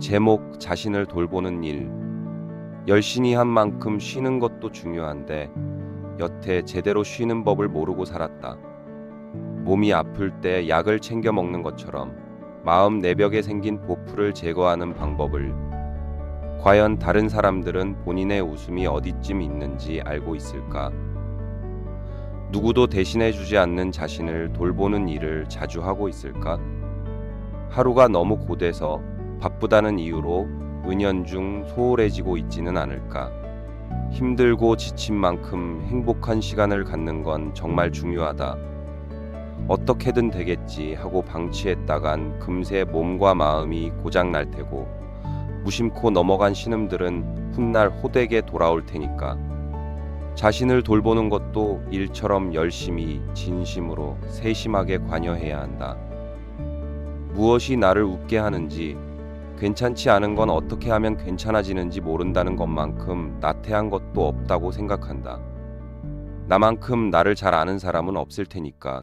제목 자신을 돌보는 일. 열심히 한 만큼 쉬는 것도 중요한데 여태 제대로 쉬는 법을 모르고 살았다. 몸이 아플 때 약을 챙겨 먹는 것처럼 마음 내벽에 생긴 보풀을 제거하는 방법을 과연 다른 사람들은 본인의 웃음이 어디쯤 있는지 알고 있을까? 누구도 대신해 주지 않는 자신을 돌보는 일을 자주 하고 있을까? 하루가 너무 고돼서 바쁘다는 이유로 은연중 소홀해지고 있지는 않을까? 힘들고 지친 만큼 행복한 시간을 갖는 건 정말 중요하다. 어떻게든 되겠지 하고 방치했다간 금세 몸과 마음이 고장 날 테고 무심코 넘어간 신음들은 훗날 호되게 돌아올 테니까 자신을 돌보는 것도 일처럼 열심히 진심으로 세심하게 관여해야 한다. 무엇이 나를 웃게 하는지 괜찮지 않은 건 어떻게 하면 괜찮아지는지 모른다는 것만큼 나태한 것도 없다고 생각한다. 나만큼 나를 잘 아는 사람은 없을 테니까